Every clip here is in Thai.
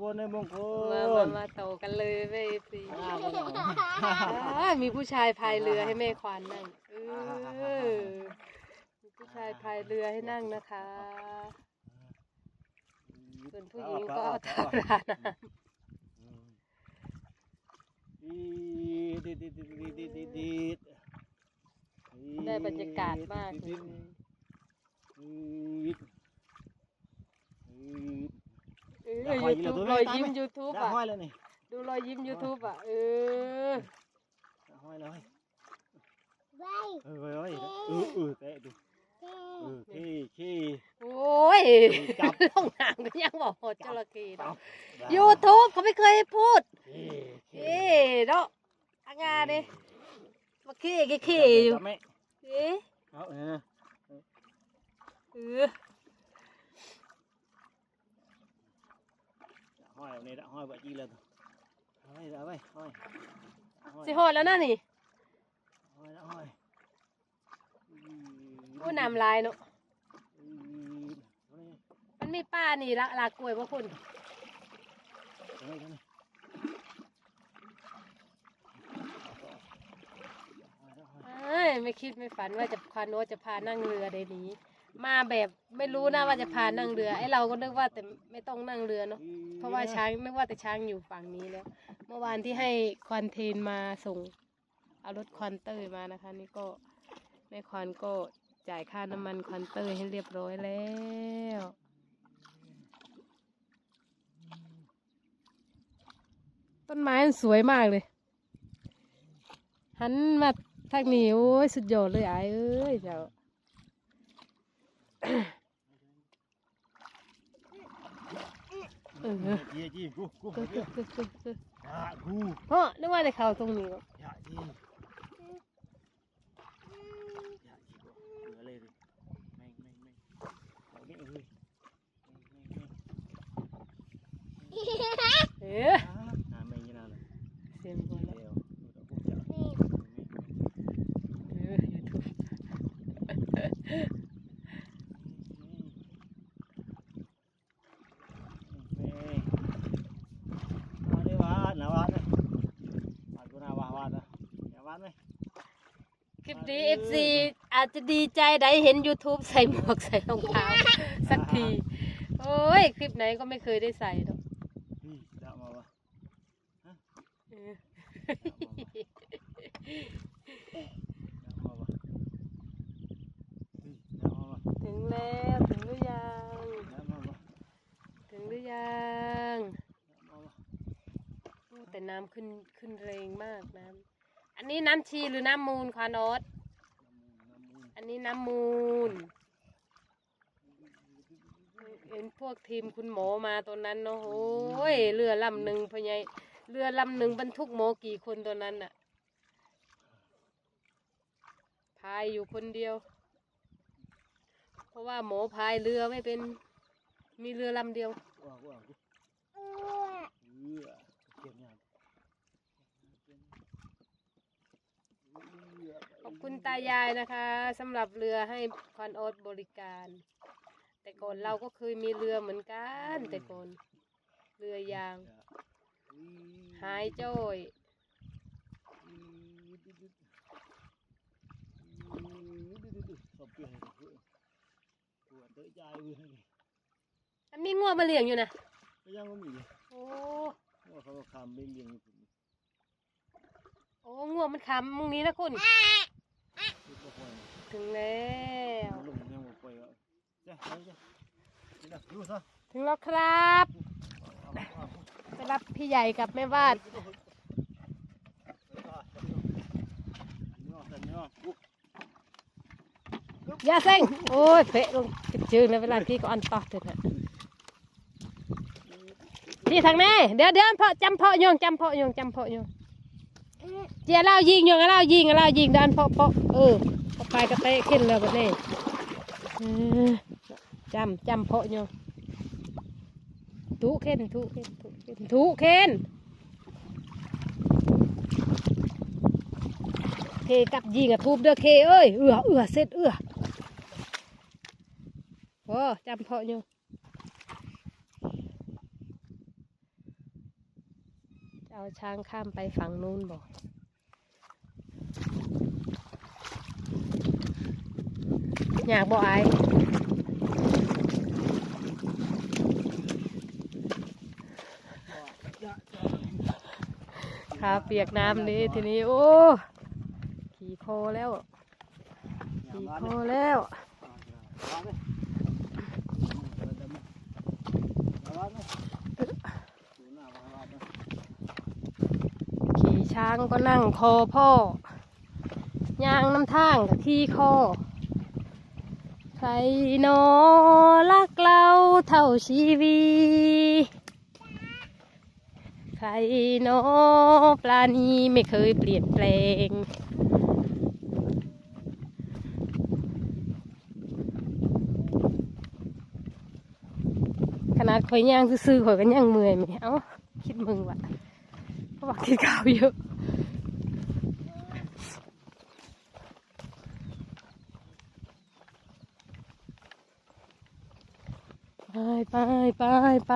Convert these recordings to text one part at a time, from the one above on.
กลในมงคลมามามาโตกันเลยแม่สีมีผู้ชายพายเรือให้แม่ควานนั่งมีผู้ชายพายเรือให้นั่งนะคะ ส่วนผู้หญิงก็ทำร้านอาหารดีดีดีดีดีดีดีได้บรรยากาศมากเลย ยูทูบรอยยิ้มยูทูบได้อะห้อยแล้วนี่ดูรอยยิ้มยูทูบอะเออได้ห้อยแล้วเฮ้ยไว้เออเฮ้ยเฮ้ยเออเออเตะดูเออขี้ขี้โอ้ยจับลงน้ำก็ยังบอกโหดจระเข้จัเนาะบยูทูบเขาไม่เคยพูดขี้เอ๊เนาะอางาดิมาขี้ขี้ขี้อยู่จับไหมเอ๊ะเอาเออ เออห้อยนี่ละห้อยแบบจีเลยห้อยเอาไว้ห้อยห้อยสิโหดแล้วนะนี่ห้อยแล้วห้อยโอ้น้ำลายเนาะอืมเอานี่มันมีป้านี่ละลากล้วยบ่คุณเอานี่เอานี่ห้อยแล้วห้อยเอ้ยไม่คิดไม่ฝันว่าจะพาโนตจะพานั่งเรือในนี้ มาแบบไม่รู้นะว่าจะพานั่งเรือไอเราก็นึกว่าแต่ไม่ต้องนั่งเรือเนาะเพราะว่าช้างนึกว่าแต่ช้างอยู่ฝั่งนี้แล้ว เมื่อวานที่ให้ควันเทนมาส่งเอารถควันเตอร์มานะคะ นี่ก็แม่ควันก็จ่ายค่าน้ำมันควันเตอร์ให้เรียบร้อยแล้วต้นไม้มันสวยมากเลยหันมาทางนี้โอ้ยสุดยอดเลยไอ้เอ้ยเจ้า เออจีจีกูกูก็กูก็ก็ก็อย่ากูเพราะนึกว่าจะเข้าตรงนี้เนอะอย่าจีอย่าจีกูเหลือเลยดิไม่ไม่ไม่เอาไม่เลยไม่ไม่เอ๊ะอ่าหาไม่ยังไงเลยเสียงบอลแล้ว เดี๋ยวดูแต่พวกจะ นี่ เออยูทูบ มาดิวาดนะวาดนะวาดกูนะวาดวาดนะอย่าวาดไหม คลิปนี้เอฟซีอาจจะดีใจได้เห็น YouTube ใส่หมวกใส่รองเท้าสักที โอ้ย คลิปไหนก็ไม่เคยได้ใส่หรอกพี่จะมาวะเออจะมาวะพี่จะมาวะถึงแล้วถึงหรือยังจะมาวะถึงหรือยังจะมาวะโอ้แต่น้ำขึ้นขึ้นแรงมากน้ำอันนี้น้ำชีหรือน้ำมูลควานอสน้ำมูล อันนี้น้ำมูล เห็นพวกทีมคุณหมอมาตอนนั้นเนาะโอ้ยเรือลำหนึ่งพะไงเรือลำหนึ่งบรรทุกหมอกี่คนตอนนั้นน่ะ พายอยู่คนเดียว เพราะว่าหมอพายเรือไม่เป็น มีเรือลำเดียวว้าวว้าว เออ เออเก็บยัง ข อบคุณตายายนะคะสำหรับเรือให้ควันโอดบริการ แต่ก่อนเราก็เคยมีเรือเหมือนกัน แต่ก่อน เรือยาง หายจ้อยสอบเปลี่ยนปวดเตะใจเว้ยอันมีงัวมาเลี้ยงอยู่นะก็ยังไม่มีโอ้ว่าเขาคำไม่เลี้ยงผมโอ้งัวมันขำมึงนี้นะคุณคิดว่าควร ถึงแล้วลงยังบ่ไปอะจ้ะไปจ้ะนี่นะดูซะถึงแล้วครับไปรับพี่ใหญ่กับแม่วาดอย่าเซ็งโอ้ยเปะลงติดจืดในเวลาพี่ก็อันต่อเถอะนะพี่ทางนี้เดี๋ยวเดี๋ยวเพาะจำเพาะโยงจำเพาะโยงจำเพาะโยงเจียเล่ายิงโยงเล่ายิงเล่ายิงดันเพาะเพาะเออพอ ไปกระเตะขึ้นเลยแบบนี้เออจำจำเพาะโยงทุเข็นทุเข็นทุเข็นทุเข็นเคกับยิงอะทูบเด้อเคเอ้ยเอือเอือเสร็จเอือโอ้จำเพาะโยงเอาช้างข้ามไปฝั่งนู้นบอก อยากบอกไอายขาเปียกน้ำนี้ทีนี้โอ้ขี่โคแล้วขี่โคแล้วขี่ช้างก็นั่งคอพ่อย่างน้ำทางกับที่คอ ใครนอรักเราเท่าชีวีใครนอปลานี้ไม่เคยเปลี่ยนแปลง ขนาดข่อยย่างซื่อๆข่อยก็ย่างเมื่อยไหมเอ้าคิดมึงว่ะเพราะว่ากินข้าวเยอะ ไปไปไปไป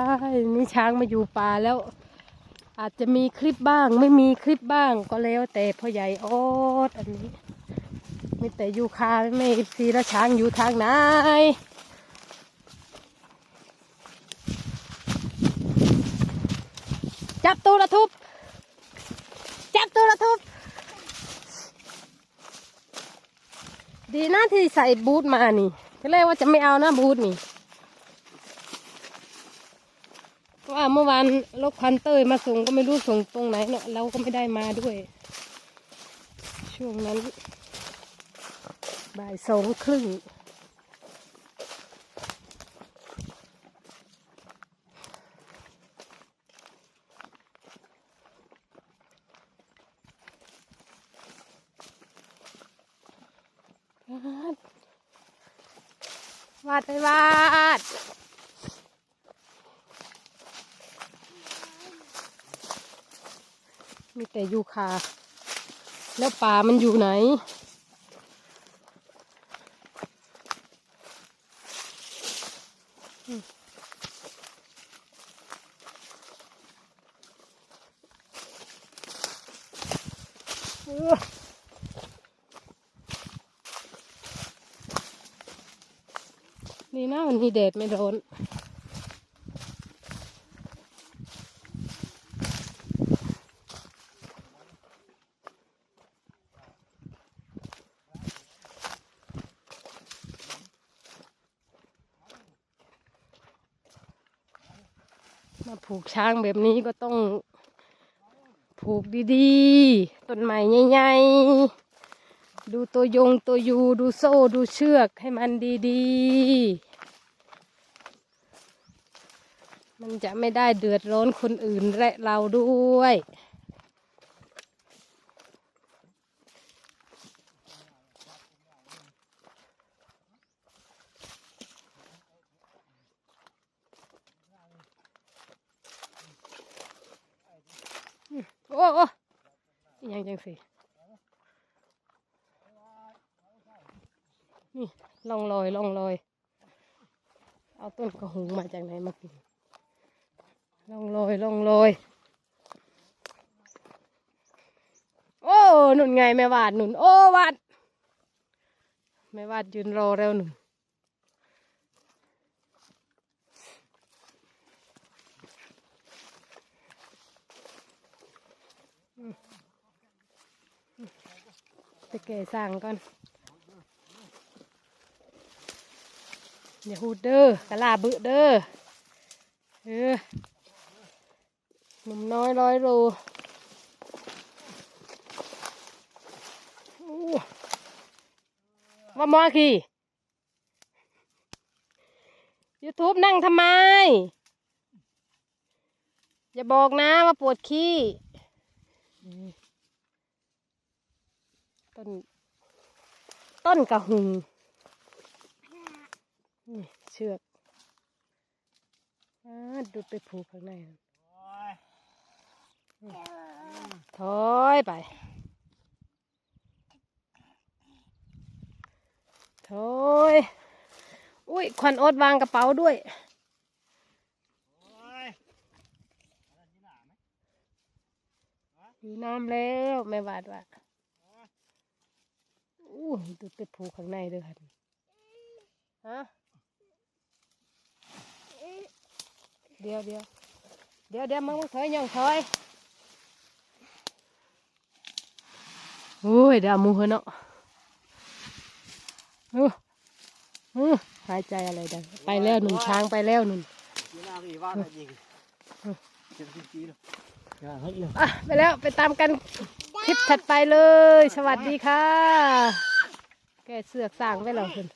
นี่ช้างมาอยู่ป่าแล้ว อาจจะมีคลิปบ้าง ไม่มีคลิปบ้างก็แล้ว แต่พ่อใหญ่โอ๊ตอันนี้มีแต่อยู่คาไม่ซีละช้างอยู่ทางไหนจับตัวละทุบ จับตัวละทุบ ดีนะที่ใส่บูทมานี่ก็เลยว่าจะไม่เอานะบูทนี่เพราะ ว่าเมื่อวานรถควันเตยมาส่งก็ไม่รู้ส่งตรงไหนเนาะเราก็ไม่ได้มาด้วย ช่วงนั้น บ่ายสองครึ่งวาดไปวาด แต่ยูคา แล้วป่ามันอยู่ไหน นี่นะวันนี้แดดไม่ร้อน กช้างแบบนี้ก็ต้องผูกดีๆ ต้นไม้ใหญ่ๆ ดูตัวยงตัวยูดูโซ่ดูเชือกให้มันดีๆ มันจะไม่ได้เดือดร้อนคนอื่นและเราด้วย โอ้โอ้ยังจังสินี่ล่องลอยล่องลอย เอาต้นกระหุงมาจากไหนมากินล่องลอยล่องลอย โอ้หนุนไงแม่วาดหนุนโอ้วาดแม่วาดยืนรอแล้วหนุน ไปแก่สร้างก่อนอย่าหูดเด้อกะลาบึเด้อเออหนุ่มน้อยร้อยโลว่ามอคียูทูบนั่งทำไม อย่าบอกนะว่าปวดขี้ ต้น ต้นกระหุงนี่เชือกอาดูไปผูกข้างในนั่นถอยไป ถอย อุ้ยควันอดวางกระเป๋าด้วยโอ้ย อยู่น้ำแล้วแม่บาดว่าอู้ดูไปผูกข้างในเด้วยค่ะฮะเดี๋ยวเดี๋ยวเดี๋ยวเดี๋ยวมึงถอยย่องถอยโอ้ยเดี๋ยวเอามูเหอะเนาะโอ้โอ้หายใจอะไรดังไปแล้วหนุ่มช้างไปแล้วหนุ่ม ไรยิงเจ็บจริงๆเลยอย่าให้เลยอะไปแล้วไปตามกันคลิปถัดไปเลย สวัสดีค่ะ แกเสือกสร้างไว้แล้วคุณ